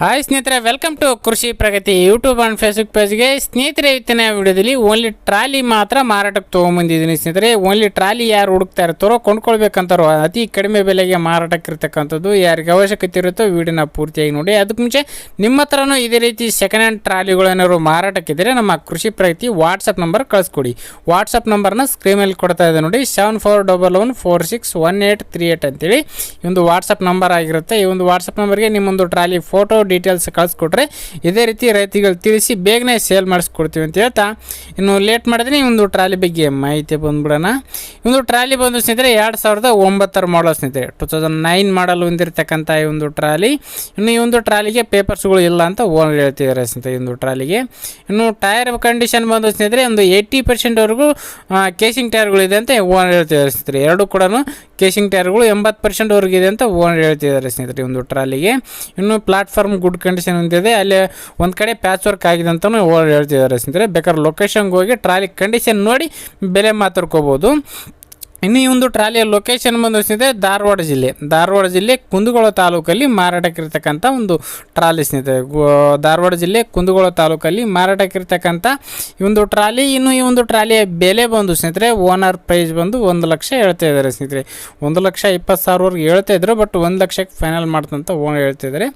Hi ಸ್ನೇಹಿತರೆ welcome to Krishi Pragati YouTube and Facebook ಪೇಜ್ಗೆ ಸ್ನೇಹಿತರೆ, ಇವತ್ತಿನ ವಿಡಿಯೋದಲ್ಲಿ ಓನ್ಲಿ ಟ್ರಾಲಿ ಮಾತ್ರ ಮಾರಾಟಕ್ಕೆ ತೊಗೊಂಬಂದಿದ್ದೀನಿ ಸ್ನೇಹಿತರೆ. ಓನ್ಲಿ ಟ್ರಾಲಿ ಯಾರು ಹುಡುಕ್ತಾ ಇರ್ತಾರೋ, ಕೊಂಡ್ಕೊಳ್ಬೇಕಂತಾರೋ, ಅತಿ ಕಡಿಮೆ ಬೆಲೆಗೆ ಮಾರಾಟಕ್ಕೆ ಇರ್ತಕ್ಕಂಥದ್ದು ಯಾರಿಗೆ ಅವಶ್ಯಕತೆ ಇರುತ್ತೋ ವಿಡಿಯೋನ ಪೂರ್ತಿಯಾಗಿ ನೋಡಿ. ಅದಕ್ಕೆ ಮುಂಚೆ ನಿಮ್ಮ ಹತ್ರನೂ ಇದೇ ರೀತಿ ಸೆಕೆಂಡ್ ಹ್ಯಾಂಡ್ ಟ್ರಾಲಿಗಳೇನಾದ್ರು ಮಾರಾಟಕ್ಕಿದ್ದರೆ ನಮ್ಮ ಕೃಷಿ ಪ್ರಗತಿ ವಾಟ್ಸಪ್ ನಂಬರ್ ಕಳಿಸ್ಕೊಡಿ. ವಾಟ್ಸಪ್ ನಂಬರ್ನ ಸ್ಕ್ರೀನಲ್ಲಿ ಕೊಡ್ತಾ ಇದೆ ನೋಡಿ seven four double one four six one eight three eight ಅಂತೇಳಿ. ಈ ಒಂದು ವಾಟ್ಸಪ್ ನಂಬರ್ ಆಗಿರುತ್ತೆ. ಈ ಒಂದು ವಾಟ್ಸಪ್ ನಂಬರ್ಗೆ ನಿಮ್ಮೊಂದು ಟ್ರಾಲಿ ಫೋಟೋ ಡೀಟೇಲ್ಸ್ ಕಳಿಸ್ಕೊಟ್ರೆ ಇದೇ ರೀತಿ ರೈತಿಗಳು ತಿಳಿಸಿ ಬೇಗನೆ ಸೇಲ್ ಮಾಡಿಸ್ಕೊಡ್ತೀವಿ ಅಂತ ಹೇಳ್ತಾ. ಇನ್ನು ಲೇಟ್ ಮಾಡಿದ್ರೆ ಈ ಟ್ರಾಲಿ ಬಗ್ಗೆ ಮಾಹಿತಿ ಬಂದ್ಬಿಡೋಣ. ಇವೊಂದು ಟ್ರಾಲಿ ಬಂದು ಸ್ನೇಹಿತರೆ ಎರಡು ಸಾವಿರದ ಒಂಬತ್ತರ ಮಾಡಲ್ ಸ್ನೇಹಿತರೆ. ಟು ತೌಸಂಡ್ ನೈನ್ ಮಾಡಲ್ ಹೊಂದಿರತಕ್ಕಂಥ ಈ ಒಂದು ಟ್ರಾಲಿ. ಇನ್ನು ಈ ಒಂದು ಟ್ರಾಲಿಗೆ ಪೇಪರ್ಸ್ಗಳು ಇಲ್ಲ ಅಂತ ಓನರ್ ಹೇಳ್ತಿದ್ದಾರೆ ಸ್ನೇಹಿತರೆ ಈ ಒಂದು ಟ್ರಾಲಿಗೆ. ಇನ್ನು ಟೈರ್ ಕಂಡೀಷನ್ ಬಂದು ಸ್ನೇಹಿತರೆ ಒಂದು ಏಯ್ಟಿ ಪರ್ಸೆಂಟ್ವರೆಗೂ ಕೇಸಿಂಗ್ ಟೈರ್ಗಳಿದೆ ಅಂತ ಓನರ್ ಹೇಳ್ತಿದ್ದಾರೆ ಸ್ನೇಹಿತರೆ. ಎರಡು ಕೂಡ ಕೇಸಿಂಗ್ ಟೈರ್ಗಳು ಎಂಬತ್ತು ಪರ್ಸೆಂಟ್ ವರ್ಗಿದೆ ಅಂತ ಓನರ್ ಹೇಳ್ತಿದ್ದಾರೆ ಸ್ನೇಹಿತರೆ ಒಂದು ಟ್ರಾಲಿಗೆ. ಇನ್ನು ಪ್ಲಾಟ್ಫಾರ್ಮ್ ಗುಡ್ ಕಂಡೀಷನ್ ಅಂತಿದೆ ಅಲ್ಲಿ ಒಂದು ಕಡೆ ಪ್ಯಾಚ್ ವರ್ಕ್ ಆಗಿದೆ ಅಂತಲೂ ಓನರ್ ಹೇಳ್ತಿದ್ದಾರೆ ಸ್ನೇಹಿತರೆ. ಬೇಕಾದ್ರೆ ಲೊಕೇಶನ್ಗೆ ಹೋಗಿ ಟ್ರಾಲಿ ಕಂಡೀಷನ್ ನೋಡಿ ಬೆಲೆ ಮಾತಾಡ್ಕೋಬೋದು. ಇನ್ನು ಈ ಒಂದು ಟ್ರಾಲಿಯ ಲೊಕೇಶನ್ ಬಂದು ಸ್ನೇಹಿತರೆ ಧಾರವಾಡ ಜಿಲ್ಲೆ. ಧಾರವಾಡ ಜಿಲ್ಲೆ ಕುಂದಗೋಳ ತಾಲೂಕಲ್ಲಿ ಮಾರಾಟಕ್ಕಿರ್ತಕ್ಕಂಥ ಒಂದು ಟ್ರಾಲಿ ಸ್ನೇಹಿತರೆ. ಧಾರವಾಡ ಜಿಲ್ಲೆ ಕುಂದಗೋಳ ತಾಲೂಕಲ್ಲಿ ಮಾರಾಟಕ್ಕಿರ್ತಕ್ಕಂಥ ಈ ಒಂದು ಟ್ರಾಲಿ, ಇನ್ನು ಈ ಒಂದು ಟ್ರಾಲಿಯ ಬೆಲೆ ಬಂದು ಸ್ನೇಹಿತರೆ ಓನರ್ ಪ್ರೈಸ್ ಬಂದು ಒಂದು ಲಕ್ಷ ಹೇಳ್ತಾ ಇದ್ದಾರೆ ಸ್ನೇಹಿತರೆ. ಒಂದು ಲಕ್ಷ ಇಪ್ಪತ್ತು ಸಾವಿರವರೆಗೆ ಹೇಳ್ತಾ ಇದ್ರು ಬಟ್ ಒಂದು ಲಕ್ಷಕ್ಕೆ ಫೈನಲ್ ಮಾಡ್ತಂತ ಓನರ್ ಹೇಳ್ತಿದ್ದಾರೆ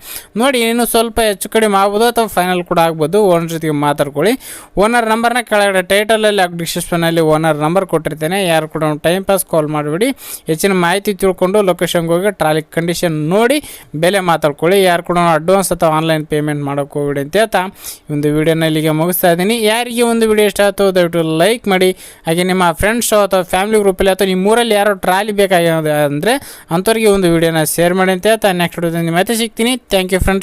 ನೋಡಿ, ಇನ್ನು ಸ್ವಲ್ಪ ಹೆಚ್ಚು ಕಡಿಮೆ ಆಗ್ಬೋದು ಅಥವಾ ಫೈನಲ್ ಕೂಡ ಆಗ್ಬೋದು ಓನರ್ ಜೊತೆಗೆ ಮಾತಾಡ್ಕೊಳ್ಳಿ. ಓನರ್ ನಂಬರ್ನ ಕೆಳಗಡೆ ಟೈಟಲಲ್ಲಿ ಡಿಸ್ಕ್ರಿಪ್ಷನಲ್ಲಿ ಓನರ್ ನಂಬರ್ ಕೊಟ್ಟಿರ್ತೇನೆ. ಯಾರು ಕೂಡ ಟೈಮ್ ಪಾಸ್ ಕಾಲ್ ಮಾಡಿಬಿಡಿ. ಹೆಚ್ಚಿನ ಮಾಹಿತಿ ತಿಳ್ಕೊಂಡು ಲೊಕೇಶನ್ಗೆ ಹೋಗಿ ಟ್ರಾಲಿ ಕಂಡೀಷನ್ ನೋಡಿ ಬೆಲೆ ಮಾತಾಡ್ಕೊಳ್ಳಿ. ಯಾರು ಕೂಡ ಅಡ್ವಾನ್ಸ್ ಅಥವಾ ಆನ್ಲೈನ್ ಪೇಮೆಂಟ್ ಮಾಡೋಕೆ ಹೋಗ್ಬಿಡಿ ಅಂತ ಹೇಳ್ತಾ ಒಂದು ವಿಡಿಯೋನ ಇಲ್ಲಿಗೆ ಮುಗಿಸ್ತಾ ಇದ್ದೀನಿ. ಯಾರಿಗೆ ಒಂದು ವಿಡಿಯೋ ಇಷ್ಟ ಆಯಿತು ದಯವಿಟ್ಟು ಲೈಕ್ ಮಾಡಿ. ಹಾಗೆ ನಿಮ್ಮ ಫ್ರೆಂಡ್ಸು ಅಥವಾ ಫ್ಯಾಮಿಲಿ ಗ್ರೂಪಲ್ಲಿ ಅಥವಾ ನಿಮ್ಮ ಊರಲ್ಲಿ ಯಾರೋ ಟ್ರಾಲಿ ಬೇಕಾಗಿದೆ ಅಂದರೆ ಅಂಥವ್ರಿಗೆ ಒಂದು ವಿಡಿಯೋನ ಶೇರ್ ಮಾಡಿ ಅಂತ ಹೇಳ್ತಾ. ನೆಕ್ಸ್ಟ್ ವಿಡಿಯೋದಲ್ಲಿ ಮತ್ತೆ ಸಿಗ್ತೀನಿ. Thank you friends